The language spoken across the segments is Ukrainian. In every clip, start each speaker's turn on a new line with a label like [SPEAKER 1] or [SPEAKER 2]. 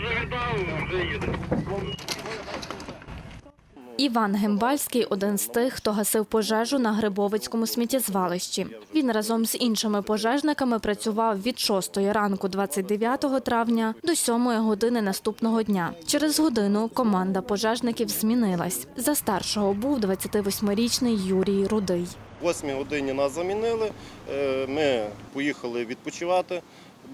[SPEAKER 1] вже вже їде.
[SPEAKER 2] Іван Гембальський один з тих, хто гасив пожежу на Грибовицькому сміттєзвалищі. Він разом з іншими пожежниками працював від 6 ранку 29 травня до 7 години наступного дня. Через годину команда пожежників змінилась. За старшого був 28-річний Юрій Рудий.
[SPEAKER 3] О 8 годині нас замінили. Е, Ми поїхали відпочивати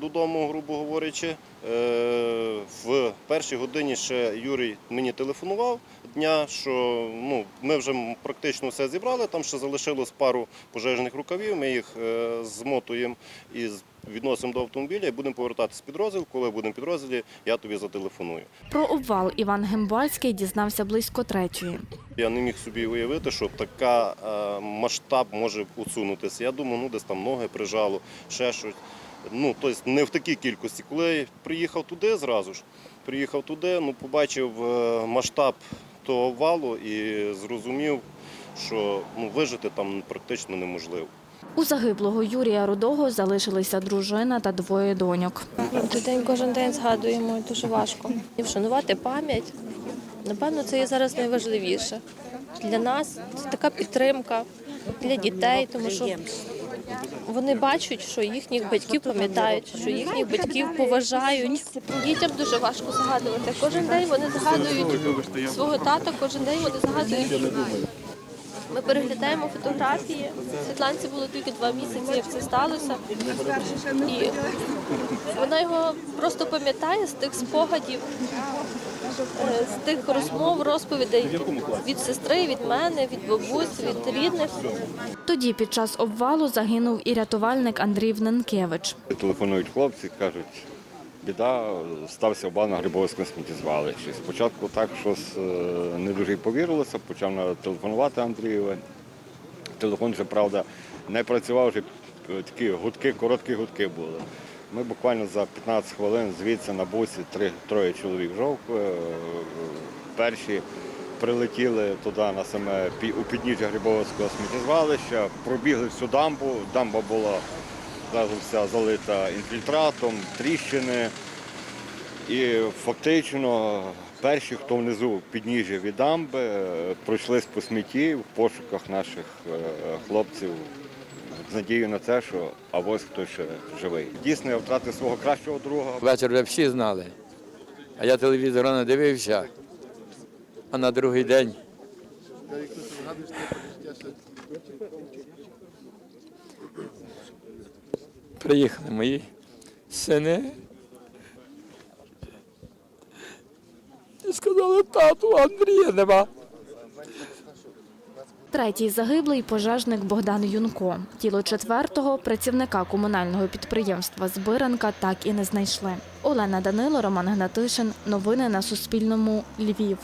[SPEAKER 3] додому, грубо говорячи. Е, В першій годині ще Юрій мені телефонував дня, що ну, ми вже практично все зібрали. Там ще залишилось пару пожежних рукавів. Ми їх е, змотуємо і відносимо до автомобіля і будемо повертатися в підрозділ. Коли будемо в підрозділі, я тобі зателефоную.
[SPEAKER 2] Про обвал Іван Гембальський дізнався близько третьої.
[SPEAKER 3] Я не міг собі уявити, що така е, масштаб може усунутися. Я думаю, ну десь там ноги прижало, ще щось. Ну, тобто не в такій кількості. Коли я приїхав туди зразу ж, приїхав туди, ну, побачив е, масштаб того валу і зрозумів, що ну, вижити там практично неможливо.
[SPEAKER 2] У загиблого Юрія Рудого залишилися дружина та двоє доньок.
[SPEAKER 4] День кожен день згадуємо і дуже важко. І вшанувати пам'ять. Напевно, це є зараз найважливіше. Для нас це така підтримка для дітей, тому що вони бачать, що їхніх батьків пам'ятають, що їхніх батьків поважають. Дітям дуже важко згадувати. Кожен день вони згадують свого тата, кожен день вони згадують. Ми переглядаємо фотографії. Світланці було тільки два місяці, як це сталося. І вона його просто пам'ятає з тих спогадів, е, з тих розмов, розповідей від сестри, від мене, від бабусь, від рідних.
[SPEAKER 2] Тоді під час обвалу загинув і рятувальник Андрій Вненкевич.
[SPEAKER 5] Телефонують хлопці, кажуть, біда, стався обвал на Грибовському сміттєзвалищі. Спочатку так щось е, не дуже повірилося, почав телефонувати Андрієве. Телефон вже, правда, не працював, вже такі гудки, короткі гудки були. Ми буквально за 15 хвилин звідси на бусі три, троє чоловік жовк. е, Перші прилетіли туди на саме у підніжжя Грибовського сміттєзвалища, пробігли всю дамбу. Дамба була зразу вся залита інфільтратом, тріщини. І фактично перші, хто внизу підніжжя від дамби, е, пройшлись по смітті в пошуках наших е, хлопців з надією на те, що авось хтось ще живий. Дійсно, я втратив свого кращого друга.
[SPEAKER 6] Вечір вже всі знали. А я телевізор не дивився. А на другий день приїхали мої сини. І сказали, тату, Андрія нема.
[SPEAKER 2] Третій загиблий пожежник Богдан Юнко. Тіло четвертого працівника комунального підприємства Збиранка так і не знайшли. Олена Данило, Роман Гнатишин. Новини на Суспільному. Львів.